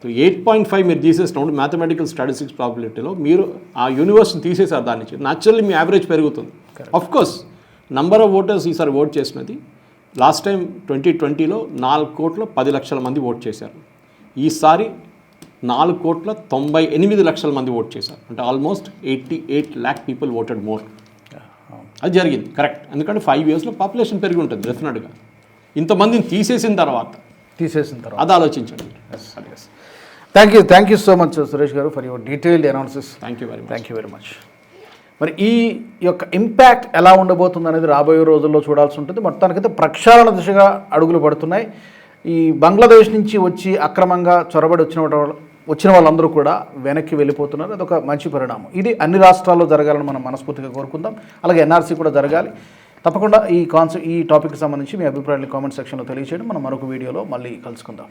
B: సో ఎయిట్ పాయింట్ ఫైవ్ మీరు తీసేసినప్పుడు మ్యాథమెటికల్ స్టాటిస్టిక్స్ ప్రాబిలిటీలో మీరు ఆ యూనివర్స్ని తీసేసారు దాని నుంచి. న్యాచురల్లీ మీ యావరేజ్ పెరుగుతుంది. Of course number of voters ఈసారి ఓట్ చేసినది లాస్ట్ టైం ట్వంటీ ట్వంటీలో నాలుగు కోట్ల పది లక్షల మంది ఓట్ చేశారు. ఈసారి నాలుగు కోట్ల తొంభై ఎనిమిది లక్షల మంది ఓట్ చేశారు. అంటే almost eighty eight lakh people voted more. అది జరిగింది కరెక్ట్. ఎందుకంటే ఫైవ్ ఇయర్స్లో పాపులేషన్ పెరిగి ఉంటుంది డెఫినెట్గా. ఇంతమందిని తీసేసిన తర్వాత
A: తీసేసిన తర్వాత.
B: అది ఆలోచించండి.
A: Thank you thank you so much Suresh garu for your detailed analysis
B: thank you very much
A: thank you very much మరి ఈ యొక్క ఇంపాక్ట్ ఎలా ఉండబోతుంది అనేది రాబోయే రోజుల్లో చూడాల్సి ఉంటుంది. మొత్తానికైతే ప్రక్షాళన దిశగా అడుగులు పడుతున్నాయి. ఈ బంగ్లాదేశ్ నుంచి వచ్చి అక్రమంగా చొరబడి వచ్చిన వచ్చిన వాళ్ళందరూ కూడా వెనక్కి వెళ్ళిపోతున్నారు. అదొక మంచి పరిణామం. ఇది అన్ని రాష్ట్రాల్లో జరగాలని మనం మనస్ఫూర్తిగా కోరుకుందాం. అలాగే ఎన్ఆర్సీ కూడా జరగాలి. తప్పకుండా ఈ కాన్సెప్ట్ ఈ టాపిక్కి సంబంధించి మీ అభిప్రాయాన్ని కామెంట్ సెక్షన్లో తెలియజేయడం మనం మరొక వీడియోలో మళ్ళీ కలుసుకుందాం.